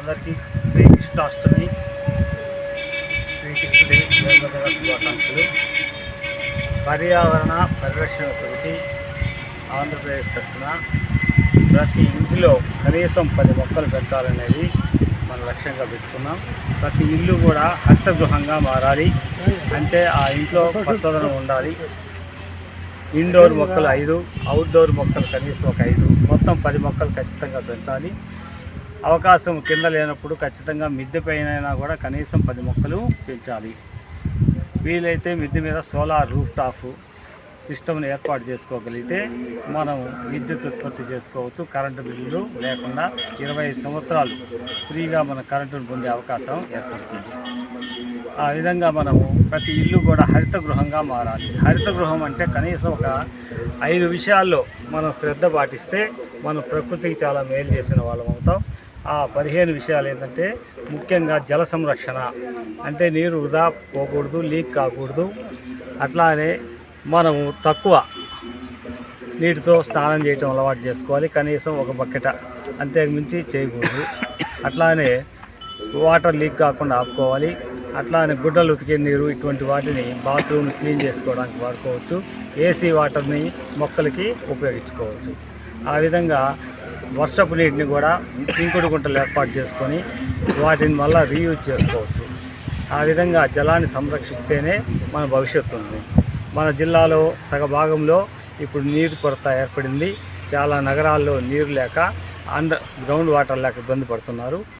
అందరికీ శ్రీకృష్ణాష్టమి శ్రీకృష్ణుడి జన్మదిన శుభాకాంక్షలు పర్యావరణ పరిరక్షణ సమితి ఆంధ్రప్రదేశ్ తరఫున ప్రతి ఇంటిలో కనీసం పది మొక్కలు పెంచాలనేది మన లక్ష్యంగా పెట్టుకున్నాం. ప్రతి ఇల్లు కూడా హస్తగృహంగా మారాలి. అంటే ఆ ఇంట్లో పచ్చదనం ఉండాలి. ఇండోర్ మొక్కలు ఐదు అవుట్డోర్ మొక్కలు కనీసం ఒక ఐదు. మొత్తం పది మొక్కలు ఖచ్చితంగా పెంచాలి. అవకాశం కింద లేనప్పుడు ఖచ్చితంగా మిద్దె పైన కూడా కనీసం పది మొక్కలు పెంచాలి. వీలైతే మిద్దె మీద సోలార్ రూఫ్ టాప్ సిస్టమ్ను ఏర్పాటు చేసుకోగలిగితే మనం విద్యుత్ ఉత్పత్తి చేసుకోవచ్చు. కరెంటు బిల్లులు లేకుండా ఇరవై ఐదు సంవత్సరాలు ఫ్రీగా మన కరెంటును పొందే అవకాశం ఏర్పడుతుంది. ఆ విధంగా మనము ప్రతి ఇల్లు కూడా హరిత గృహంగా మారాలి. హరిత గృహం అంటే కనీసం ఒక ఐదు విషయాల్లో మనం శ్రద్ధ పాటిస్తే మనం ప్రకృతికి చాలా మేలు చేసిన వాళ్ళం అవుతాం. ఆ పదిహేను విషయాలు ఏంటంటే ముఖ్యంగా జల సంరక్షణ. అంటే నీరు వృధా పోకూడదు లీక్ కాకూడదు. అట్లానే మనము తక్కువ నీటితో స్నానం చేయటం అలవాటు చేసుకోవాలి. కనీసం ఒక బకెట అంతకు మించి చేయకూడదు. అట్లానే వాటర్ లీక్ కాకుండా ఆపుకోవాలి. అట్లానే గుడ్డలు ఉతికే నీరు ఇటువంటి వాటిని బాత్రూమ్ క్లీన్ చేసుకోవడానికి వాడుకోవచ్చు. ఏసీ వాటర్ని మొక్కలకి ఉపయోగించుకోవచ్చు. ఆ విధంగా వర్షపు నీటిని కూడా ఇంకుడు గుంటలు ఏర్పాటు చేసుకొని వాటిని మళ్ళీ రీయూజ్ చేసుకోవచ్చు. ఆ విధంగా జలాన్ని సంరక్షిస్తేనే మన భవిష్యత్తు ఉంది. మన జిల్లాలో సగ భాగంలో ఇప్పుడు నీరు కొరత ఏర్పడింది. చాలా నగరాల్లో నీరు లేక అండర్ గ్రౌండ్ వాటర్ లేక ఇబ్బంది పడుతున్నారు.